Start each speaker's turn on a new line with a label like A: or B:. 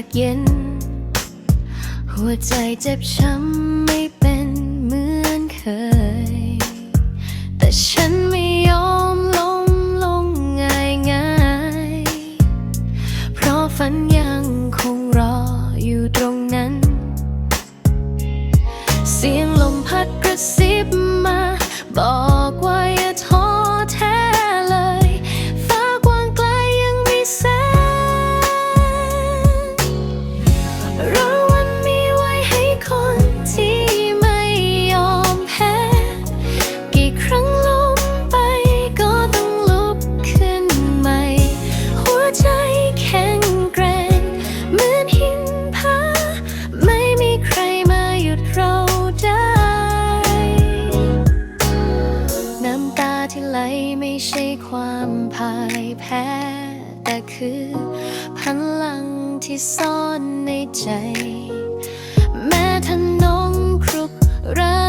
A: ากเย็น หัวใจเจ็บช้ำไม่เป็นเหมือนเคย แต่ฉัน ความพ่ายแพ้ แต่คือพลังที่ซ่อนในใจ แม้ท่านงครุกรั